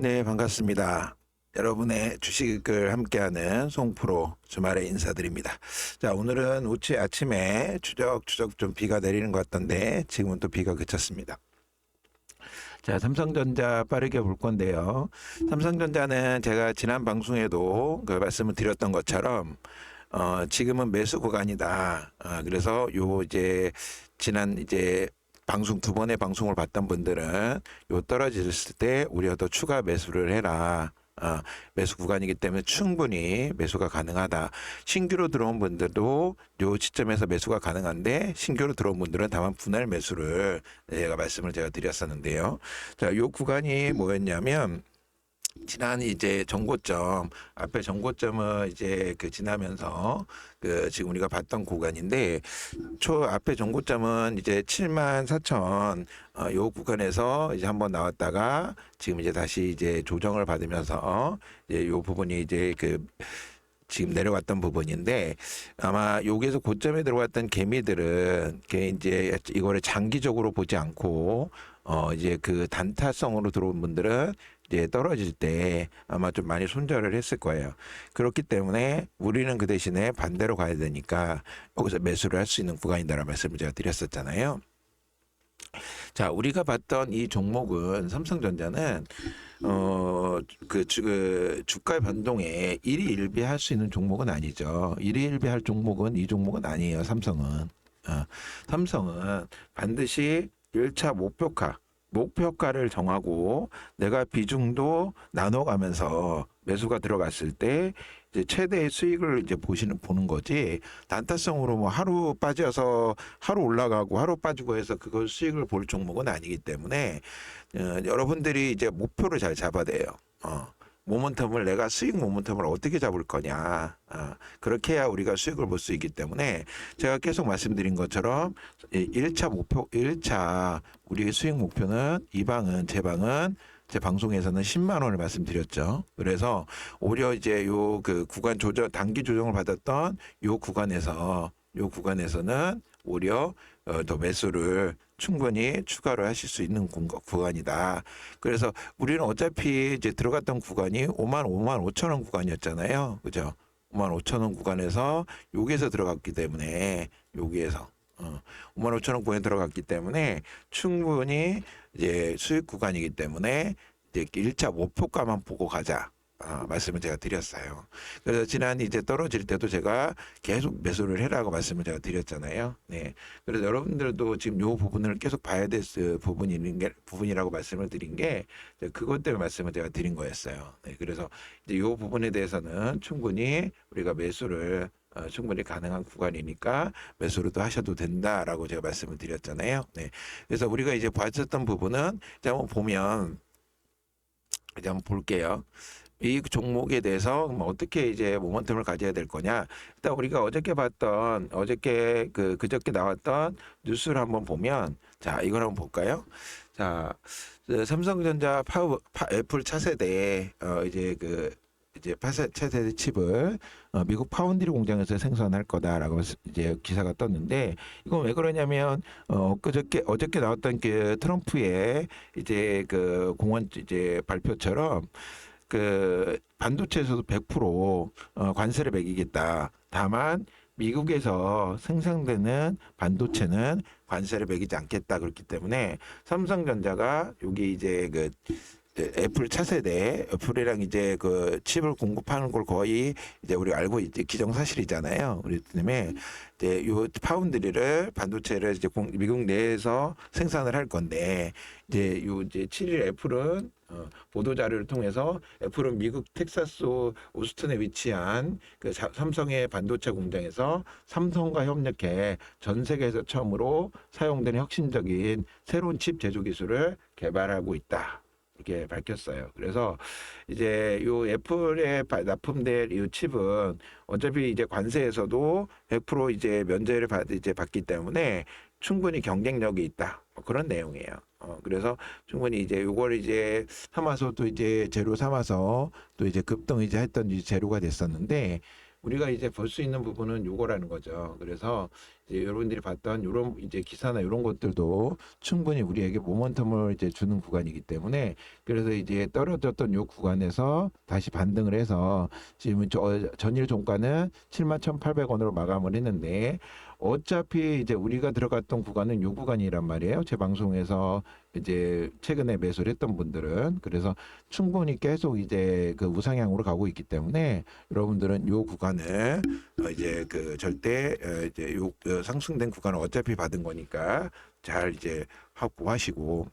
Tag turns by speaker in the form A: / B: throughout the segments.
A: 네, 반갑습니다. 여러분의 주식을 함께하는 송프로 주말에 인사드립니다. 자, 오늘은 우치 아침에 추적추적 좀 비가 내리는 것 같던데 지금은 또 비가 그쳤습니다. 자, 삼성전자 빠르게 볼 건데요. 삼성전자는 제가 지난 방송에도 그 말씀을 드렸던 것처럼 어, 지금은 매수 구간이다. 아, 그래서 요 이제 지난 이제 방송 두 번의 방송을 봤던 분들은 요 떨어졌을 때 우리가 더 추가 매수를 해라. 어, 매수 구간이기 때문에 충분히 매수가 가능하다. 신규로 들어온 분들도 요 시점에서 매수가 가능한데 신규로 들어온 분들은 다만 분할 매수를 제가 말씀을 제가 드렸었는데요. 자, 요 구간이 뭐였냐면 지난 이제 정고점 앞에 정고점은 이제 그 지나면서 그 지금 우리가 봤던 구간인데 초 앞에 정고점은 이제 7만 4천 어, 요 구간에서 이제 한번 나왔다가 지금 이제 다시 이제 조정을 받으면서 이제 요 부분이 이제 그 지금 내려왔던 부분인데 아마 여기에서 고점에 들어왔던 개미들은 그 이제 이거를 장기적으로 보지 않고 어 이제 그 단타성으로 들어온 분들은 이제 떨어질 때 아마 좀 많이 손절을 했을 거예요. 그렇기 때문에 우리는 그 대신에 반대로 가야 되니까 여기서 매수를 할 수 있는 구간이다라는 말씀을 제가 드렸었잖아요. 자, 우리가 봤던 이 종목은 삼성전자는 어, 그, 주, 그 주가 변동에 일희일비할 수 있는 종목은 아니죠. 일희일비할 종목은 이 종목은 아니에요. 삼성은. 어, 삼성은 반드시 1차 목표가 목표가를 정하고 내가 비중도 나눠가면서 매수가 들어갔을 때 이제 최대의 수익을 이제 보시는 보는 거지 단타성으로 뭐 하루 빠져서 하루 올라가고 하루 빠지고 해서 그걸 수익을 볼 종목은 아니기 때문에 어, 여러분들이 이제 목표를 잘 잡아야 돼요. 어. 모멘텀을 내가 수익 모멘텀을 어떻게 잡을 거냐. 아, 그렇게 해야 우리가 수익을 볼 수 있기 때문에 제가 계속 말씀드린 것처럼 1차 목표, 1차 우리의 수익 목표는 이 방은, 제 방은 제 방송에서는 10만 원을 말씀드렸죠. 그래서 오히려 이제 요 그 구간 조정, 단기 조정을 받았던 요 구간에서 요 구간에서는 오히려 어, 더 매수를 충분히 추가로 하실 수 있는 구간이다. 그래서 우리는 어차피 이제 들어갔던 구간이 5만 5만 5천 원 구간이었잖아요. 그죠? 5만 5천 원 구간에서 여기에서 들어갔기 때문에 여기에서 어, 5만 5천 원 구간에 들어갔기 때문에 충분히 이제 수익 구간이기 때문에 이제 1차 목표가만 보고 가자. 어, 말씀을 제가 드렸어요. 그래서 지난 이제 떨어질 때도 제가 계속 매수를 해라고 말씀을 제가 드렸잖아요. 네. 그래서 여러분들도 지금 요 부분을 계속 봐야 될 부분인 게 부분이라고 말씀을 드린 게 그것 때문에 말씀을 제가 드린 거였어요. 네. 그래서 이제 요 부분에 대해서는 충분히 우리가 매수를 어, 충분히 가능한 구간이니까 매수로도 하셔도 된다라고 제가 말씀을 드렸잖아요. 네. 그래서 우리가 이제 봤었던 부분은 이제 한번 보면 이제 한번 볼게요. 이 종목에 대해서 어떻게 이제 모멘텀을 가져야 될 거냐. 일단 우리가 어저께 봤던 어저께 그 그저께 나왔던 뉴스를 한번 보면 자 이걸 한번 볼까요? 자그 삼성전자 파워 파, 애플 차세대 어 이제 그 이제 파세 차세대 칩을 어, 미국 파운드리 공장에서 생산할 거다라고 이제 기사가 떴는데 이건 왜 그러냐면 어 그저께 어저께 나왔던 그 트럼프의 이제 그 공원 이제 발표처럼 그 반도체에서도 100% 어, 관세를 매기겠다. 다만 미국에서 생산되는 반도체는 관세를 매기지 않겠다 그렇기 때문에 삼성전자가 여기 이제 그 애플 차세대 애플이랑 이제 그 칩을 공급하는 걸 거의 이제 우리 알고 있지 기정사실이잖아요. 우리 때문에 이제 요 파운드리를 반도체를 이제 미국 내에서 생산을 할 건데 이제 요 이제 7일 애플은 어, 보도 자료를 통해서 애플은 미국 텍사스 오스틴에 위치한 그 삼성의 반도체 공장에서 삼성과 협력해 전 세계에서 처음으로 사용되는 혁신적인 새로운 칩 제조 기술을 개발하고 있다. 이렇게 밝혔어요. 그래서 이제 요 애플에 납품될 이 칩은 어차피 이제 관세에서도 100% 이제 면제를 받 이제 받기 때문에 충분히 경쟁력이 있다. 뭐 그런 내용이에요. 어, 그래서 충분히 이제 요걸 이제 삼아서 또 이제 재료 삼아서 또 이제 급등 이제 했던 이제 재료가 됐었는데 우리가 이제 볼 수 있는 부분은 요거라는 거죠. 그래서 여러분들이 봤던 요런 이제 기사나 이런 것들도 충분히 우리에게 모멘텀을 이제 주는 구간이기 때문에 그래서 이제 떨어졌던 요 구간에서 다시 반등을 해서 지금 저 전일 종가는 71,800원으로 마감을 했는데 어차피 이제 우리가 들어갔던 구간은 요 구간이란 말이에요. 제 방송에서 이제 최근에 매수를 했던 분들은 그래서 충분히 계속 이제 그 우상향으로 가고 있기 때문에 여러분들은 요 구간을 어 이제 그 절대 어 이제 요어 상승된 구간을 어차피 받은 거니까 잘 이제 확보하시고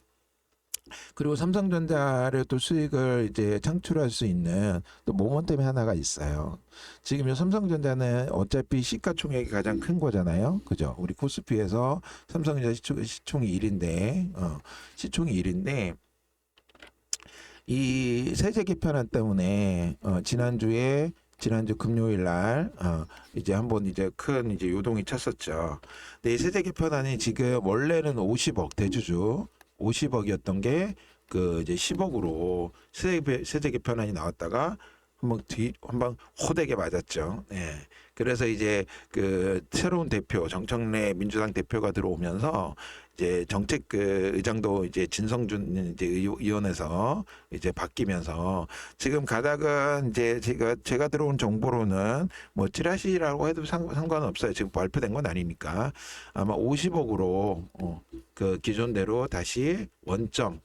A: 그리고 삼성전자를 또 수익을 이제 창출할 수 있는 또 모멘텀이 하나가 있어요. 지금 요 삼성전자는 어차피 시가총액이 가장 큰 거잖아요. 그죠? 우리 코스피에서 삼성전자 시총, 시총이 1인데, 어, 시총이 1인데, 이 세제 개편안 때문에, 어, 지난주에, 지난주 금요일 날, 어, 이제 한번 이제 큰 이제 요동이 쳤었죠. 근데 이 세제 개편안이 지금 원래는 50억 대주주, 50억이었던 게 그 이제 10억으로 세제 세제 개편안이 나왔다가 한번 뒤 한방 호되게 맞았죠. 예. 그래서 이제 그 새로운 대표 정청래 민주당 대표가 들어오면서 이제 정책 그 의장도 이제 진성준 이제 의- 의원에서 이제 바뀌면서 지금 가닥은 이제 제가 제가 들어온 정보로는 뭐 찌라시라고 해도 상, 상관없어요. 지금 발표된 건 아니니까 아마 50억으로 어, 그 기존대로 다시 원점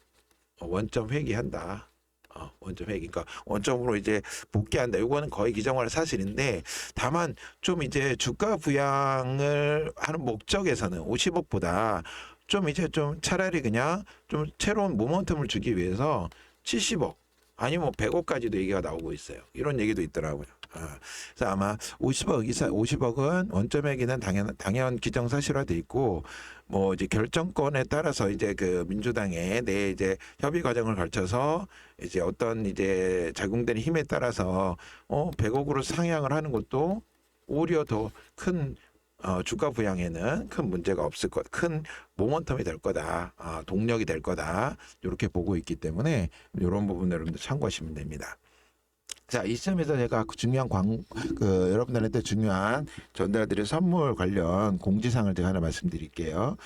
A: 어, 원점 회귀한다. 어, 원점 회귀. 그러니까 원점으로 이제 복귀한다. 이거는 거의 기정할 사실인데 다만 좀 이제 주가 부양을 하는 목적에서는 50억보다 좀 이제 좀 차라리 그냥 좀 새로운 모멘텀을 주기 위해서 70억 아니면 뭐 100억까지도 얘기가 나오고 있어요. 이런 얘기도 있더라고요. 아, 그래서 아마 50억 이상 50억은 원점액이는 당연 당연 기정 사실화돼 있고 뭐 이제 결정권에 따라서 이제 그 민주당의 내 이제 협의 과정을 거쳐서 이제 어떤 이제 작용되는 힘에 따라서 어 100억으로 상향을 하는 것도 오히려 더 큰 어, 주가 부양에는 큰 문제가 없을 것, 큰 모멘텀이 될 거다, 아, 동력이 될 거다 이렇게 보고 있기 때문에 이런 부분 여러분들 참고하시면 됩니다. 자, 이 시점에서 제가 그 중요한 광, 그 여러분들한테 중요한 전달드릴 선물 관련 공지사항을 제가 하나 말씀드릴게요.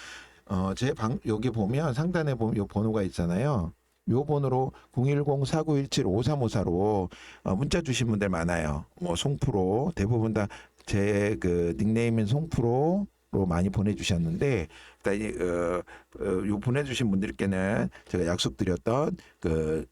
A: 어, 제 방, 여기 보면 상단에 보면 요 번호가 있잖아요. 요 번호로 010-4917-5354로 어, 문자 주신 분들 많아요. 뭐 송프로 대부분 다 제 그 닉네임인 송프로 로 많이 보내주셨는데 일단 이, 어, 어, 요 보내주신 분들께는 제가 약속드렸던 그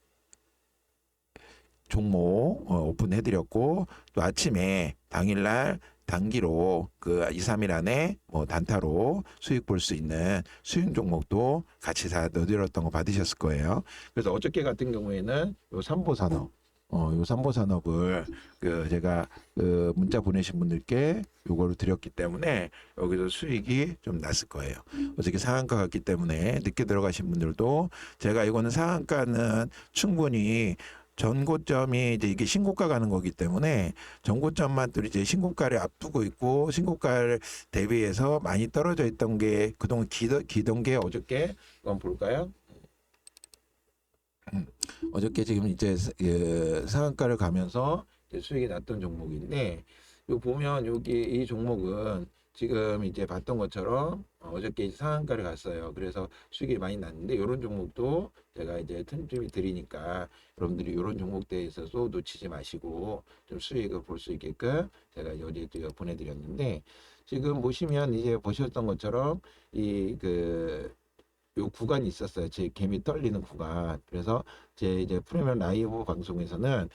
A: 종목 어, 오픈해드렸고 또 아침에 당일날 단기로 그 2, 3일 안에 뭐 단타로 수익 볼 수 있는 수익 종목도 같이 다 넣어드렸던 거 받으셨을 거예요. 그래서 어저께 같은 경우에는 요 삼보산업 어, 요 삼보 산업을 그 제가 그 문자 보내신 분들께 요거를 드렸기 때문에 여기서 수익이 좀 났을 거예요. 어저께 상한가 갔기 때문에 늦게 들어가신 분들도 제가 이거는 상한가는 충분히 전고점이 이제 이게 신고가 가는 거기 때문에 전고점만 또 이제 신고가를 앞두고 있고 신고가를 대비해서 많이 떨어져 있던 게 그동안 기던, 기던 게 어저께 한번 볼까요? 음, 어저께 지금 이제 사- 그 상한가를 가면서 수익이 났던 종목인데 요 보면 여기 이 종목은 지금 이제 봤던 것처럼 어, 어저께 상한가를 갔어요. 그래서 수익이 많이 났는데 이런 종목도 제가 이제 틈틈이 드리니까 여러분들이 이런 종목대에 있어서 놓치지 마시고 좀 수익을 볼 수 있게끔 제가 여기에 또 보내드렸는데 지금 보시면 이제 보셨던 것처럼 이그 요 구간이 있었어요. 제 개미 떨리는 구간. 그래서 제 이제 프리미엄 라이브 방송에서는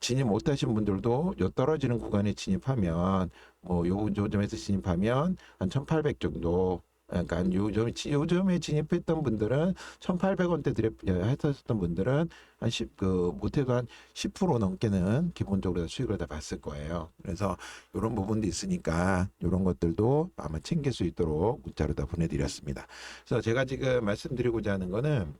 A: 진입 못하신 분들도 요 떨어지는 구간에 진입하면 뭐요 요점에서 진입하면 한 1,800 정도 그러니까 한 요점 요점에 진입했던 분들은 1,800원대 드려 했었던 분들은 한 10, 그 못해도 한 10% 넘게는 기본적으로 다 수익을 다 봤을 거예요. 그래서 이런 부분도 있으니까 이런 것들도 아마 챙길 수 있도록 문자로 다 보내드렸습니다. 그래서 제가 지금 말씀드리고자 하는 거는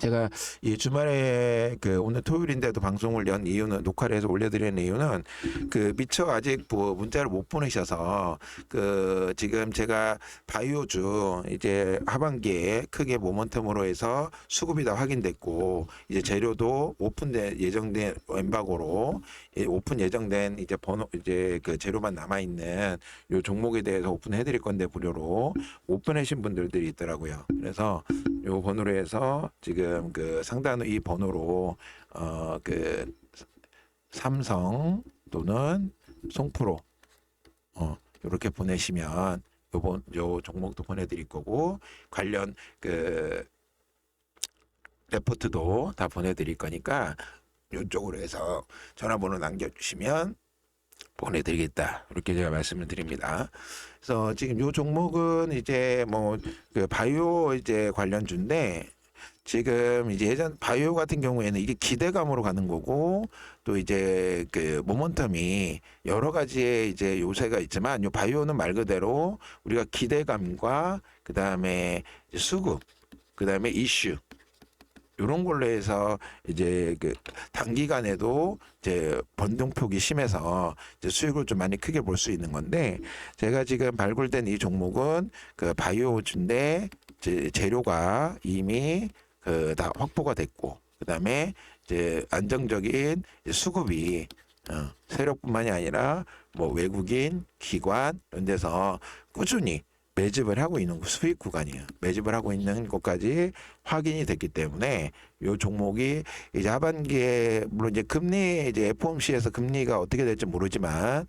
A: 제가 이 주말에 그 오늘 토요일인데도 방송을 연 이유는 녹화를 해서 올려드리는 이유는 그 미처 아직 뭐 문자를 못 보내셔서 그 지금 제가 바이오주 이제 하반기에 크게 모멘텀으로 해서 수급이 다 확인됐고 이제 재료도 오픈된 예정된 엠바고로 이 오픈 예정된 이제 번호 이제 그 재료만 남아 있는 요 종목에 대해서 오픈해 드릴 건데 무료로 오픈하신 분들이 있더라고요. 그래서 요 번호로 해서 지금 그 상단 이 번호로 어 그 삼성 또는 송프로 어 요렇게 보내시면 요번 요 종목도 보내드릴 거고 관련 그 레포트도 다 보내드릴 거니까 요쪽으로 해서 전화번호 남겨주시면 보내드리겠다 이렇게 제가 말씀을 드립니다. 그래서 지금 요 종목은 이제 뭐 그 바이오 이제 관련주인데 지금 이제 예전 바이오 같은 경우에는 이게 기대감으로 가는 거고 또 이제 그 모멘텀이 여러 가지의 이제 요새가 있지만 요 바이오는 말 그대로 우리가 기대감과 그 다음에 수급 그 다음에 이슈 요런 걸로 해서 이제 그 단기간에도 이제 변동폭이 심해서 이제 수익을 좀 많이 크게 볼 수 있는 건데 제가 지금 발굴된 이 종목은 그 바이오주인데 이제 재료가 이미 그 다 확보가 됐고 그다음에 이제 안정적인 수급이 어, 세력뿐만이 아니라 뭐 외국인 기관 이런 데서 꾸준히 매집을 하고 있는 수익 구간이에요. 매집을 하고 있는 것까지 확인이 됐기 때문에 요 종목이 이제 하반기에 물론 이제 금리 이제 FOMC에서 금리가 어떻게 될지 모르지만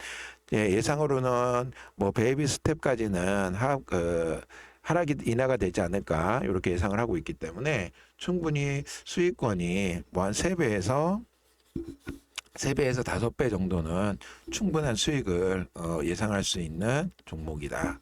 A: 예, 예상으로는 뭐 베이비 스텝까지는 하, 그, 하락이 인하가 되지 않을까 이렇게 예상을 하고 있기 때문에 충분히 수익권이 뭐 한 세배에서 세배에서 다섯 배 정도는 충분한 수익을 어, 예상할 수 있는 종목이다.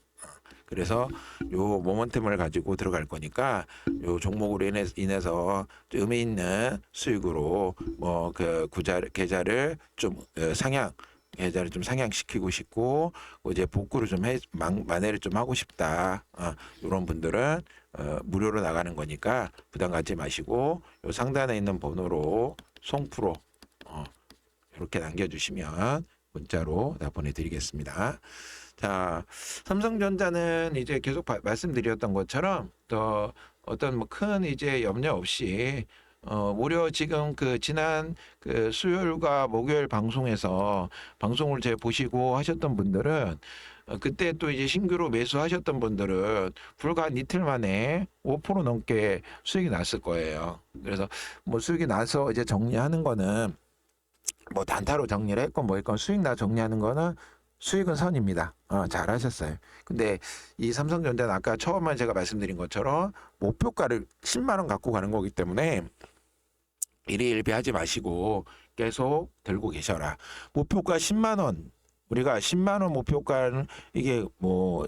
A: 어, 그래서 요 모멘텀을 가지고 들어갈 거니까 요 종목으로 인해, 인해서 좀 의미 있는 수익으로 뭐 그 구자 계좌를 좀 어, 상향 계좌를 좀 상향시키고 싶고 뭐 이제 복구를 좀 해, 만, 만회를 좀 하고 싶다. 어, 이런 분들은 어, 무료로 나가는 거니까 부담 갖지 마시고 요 상단에 있는 번호로 송프로 어, 이렇게 남겨주시면 문자로 다 보내드리겠습니다. 자, 삼성전자는 이제 계속 바- 말씀드렸던 것처럼 또 어떤 뭐 큰 이제 염려 없이 어, 무려 지금 그 지난 그 수요일과 목요일 방송에서 방송을 제 보시고 하셨던 분들은 어, 그때 또 이제 신규로 매수하셨던 분들은 불과 한 이틀 만에 5% 넘게 수익이 났을 거예요. 그래서 뭐 수익이 나서 이제 정리하는 거는 뭐 단타로 정리를 했건 뭐 했건 수익 나 정리하는 거는 수익은 선입니다. 어, 잘하셨어요. 근데 이 삼성전자는 아까 처음에 제가 말씀드린 것처럼 목표가를 10만 원 갖고 가는 거기 때문에 일희일비 하지 마시고 계속 들고 계셔라. 목표가 10만 원. 우리가 10만 원 목표가는 이게 뭐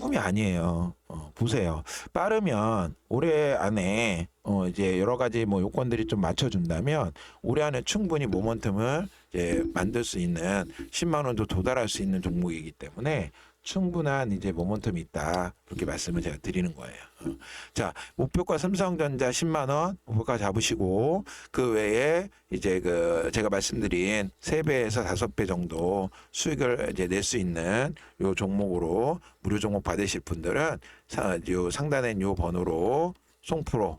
A: 꿈이 아니에요. 어, 보세요. 빠르면 올해 안에 어, 이제 여러 가지 뭐 요건들이 좀 맞춰준다면 올해 안에 충분히 모멘텀을 이제 만들 수 있는 10만 원도 도달할 수 있는 종목이기 때문에 충분한 이제 모멘텀이 있다 그렇게 말씀을 제가 드리는 거예요. 어. 자 목표가 삼성전자 10만 원 목표가 잡으시고 그 외에 이제 그 제가 말씀드린 3배에서 5배 정도 수익을 이제 낼 수 있는 요 종목으로 무료 종목 받으실 분들은 상단에 요 번호로 송프로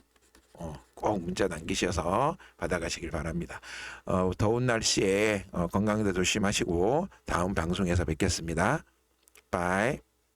A: 어, 꼭 문자 남기셔서 받아가시길 바랍니다. 어, 더운 날씨에 어, 건강도 조심하시고 다음 방송에서 뵙겠습니다. 바이.